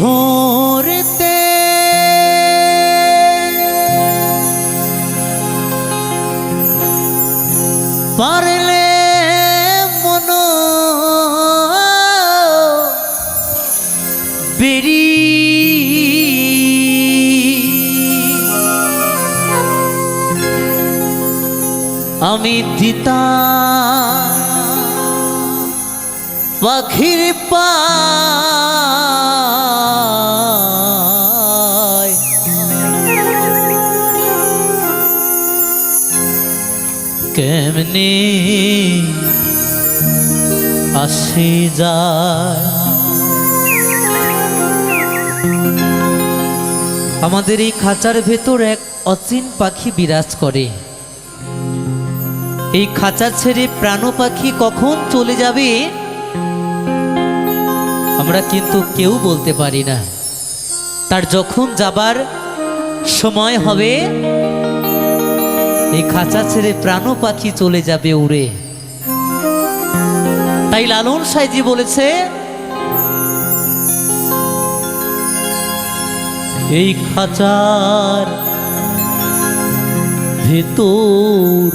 ধরতে। পারলে মন বেরি আমি দিতা পাখির পায় কেমনে আসি যায়? আমাদের এই খাঁচার ভেতর এক অচিন পাখি বিরাজ করে। এই খাঁচা ছেড়ে প্রাণ পাখি কখন চলে যাবে, আমরা কিন্তু কেউ বলতে পারি না। তার যখন যাবার সময় হবে এই খাঁচা ছেড়ে প্রাণ পাখি চলে যাবে উড়ে। তাই লালন সাইজি বলেছে, এই খাঁচার ভেতর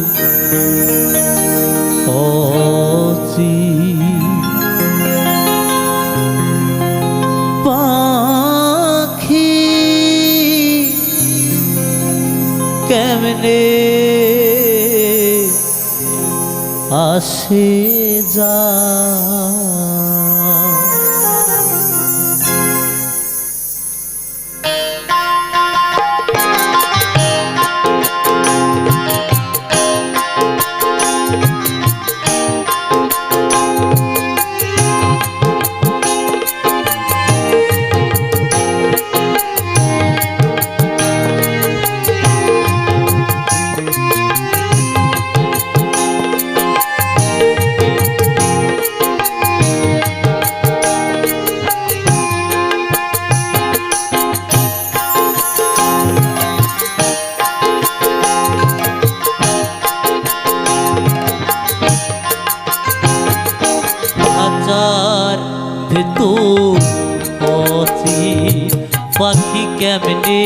আসে যা ভেতর অচি পাখি কেমনে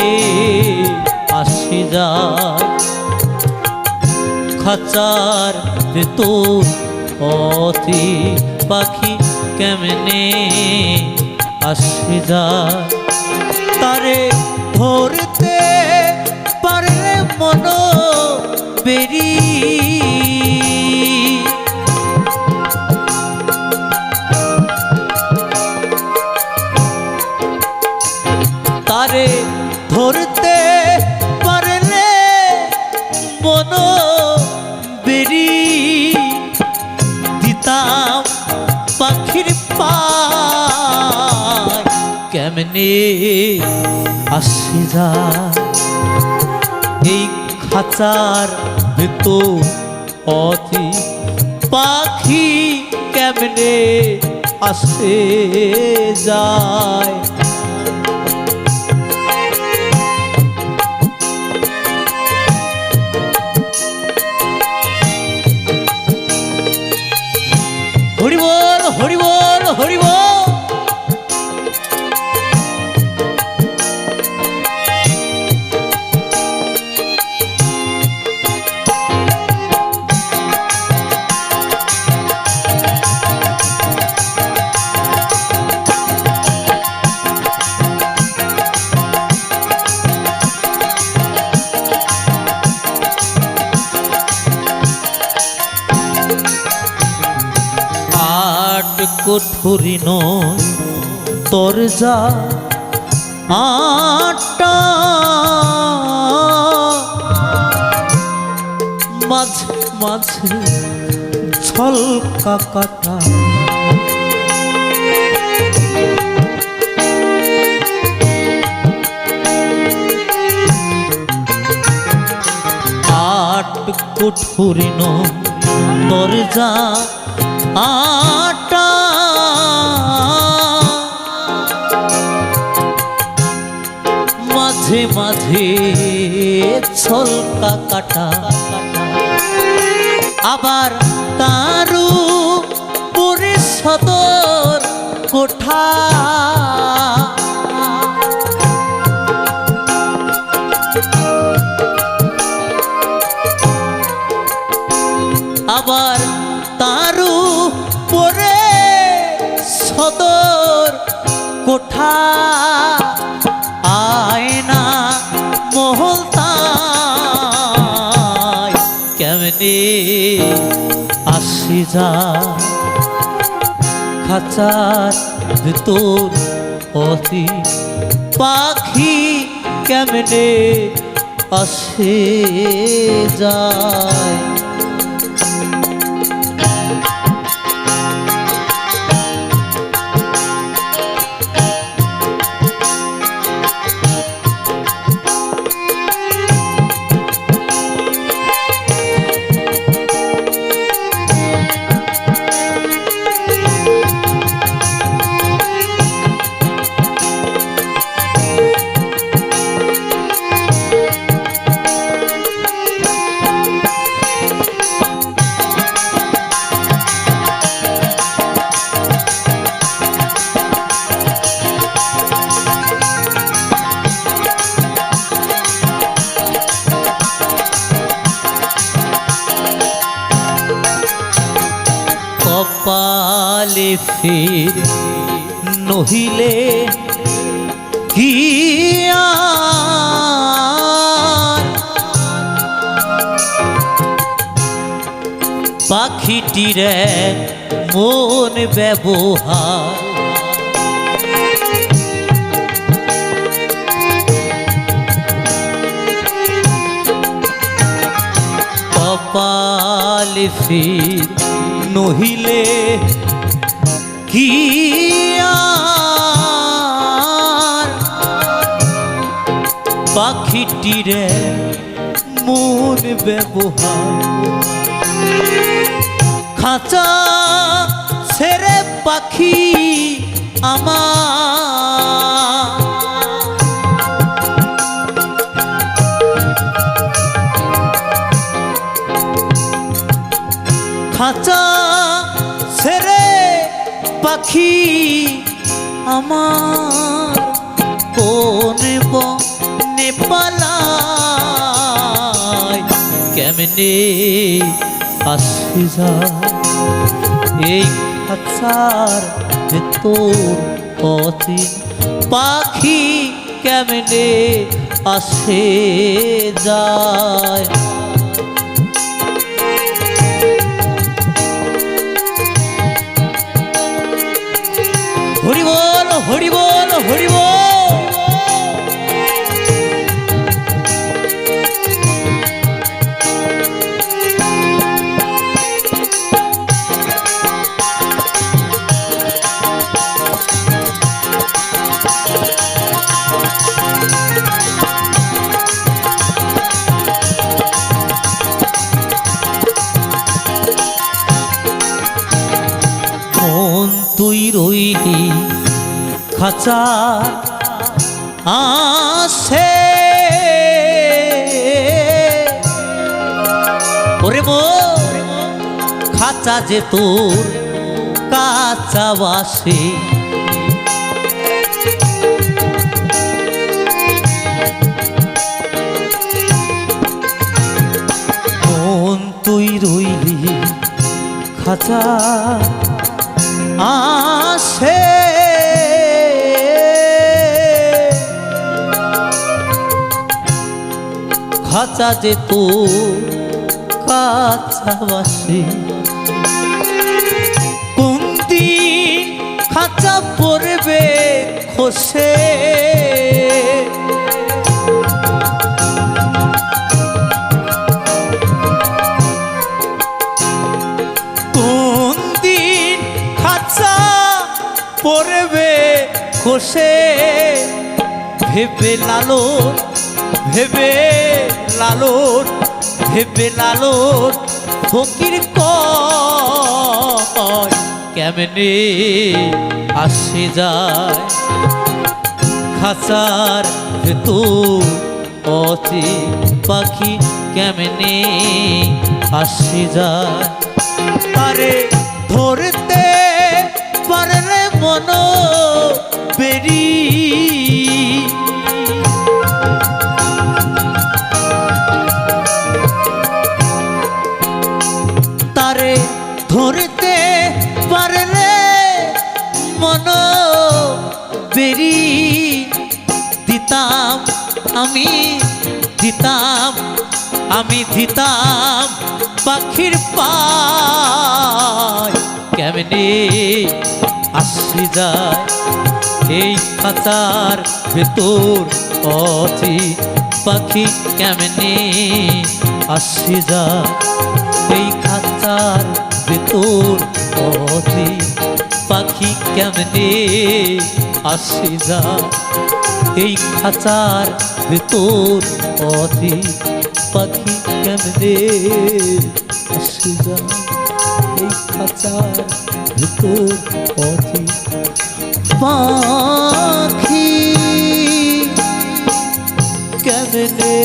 আসে যায় খাঁচার ভেতর অচি পাখি কেমনে আসে যায় তারে ধরতে পারলে মন বেরিয়ে কেমনে আসে যা। এই খাঁচার ভেতর অতি পাখি কেমনে আসে যায়? কোঠরি নয়। তোর যা আটটা মাঝে মাঝে ঝলকা কাটা। আট কুঠুরি দরজা আটা মাঝে ছলকা কাটা আবার তারু পরে সদর কোঠা। আবার তারু পরে সদর কোঠা। কেমনে আসি যা খাঁচার ভেতর অতি পাখি কেমনে আসে যায়? ফির নহিলে কি পাখিটির মন ব্যবহার। কপাল ফির নহিলে কি পাখিটিরে মন ব্যবহার। খাঁচা ছেড়ে পাখি আমার পাখি আমার কোন নেপালায় কেমনে আসি যা এই খাঁচার ভেতর অচিন পাখি কেমনে আসে যায়? বল হরি খাঁচা আসে ওরে মো খাঁচা যে তোর কাঁচা বাসে মন তুই রইলি খাঁচা আসে খাঁচা যে তো কাঁচা বাসে কোন দিন খাঁচা পড়বে খসে? পড়বে খসে? ভেবে লালো ভেবে লালন ভেবে লালন, ফকির কয়, কেমনে আসে যায়? খাঁচার ভেতর অতি পাখি কেমনে আসে যায়? তারে ধরতে পারলে মন বেরি ধরতে পারলে মন বেরি দিতাম, আমি দিতাম আমি দিতাম পাখির পায়। কেমনে আসি যায় এই খাতার ভেতর অতি পাখি, কেমনে আসি যায় এই খাতার আসবে তোর পথে পাখি কেমনে আসে যা? এই খাঁচার ভেতর পথে পাখি কেমনে আসে যা? এই খাঁচার ভেতর পথে পাখি কেমনে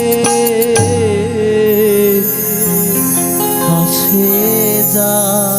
আসে? Jesus